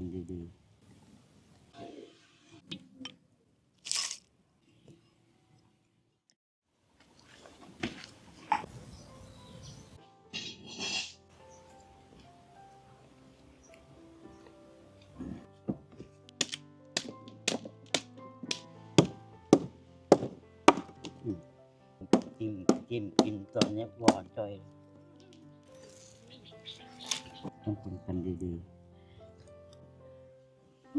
กันดีๆอืมจิ้มจิ้มกินตอนนี้หวานจ่อยต้องคนกันดีๆ อ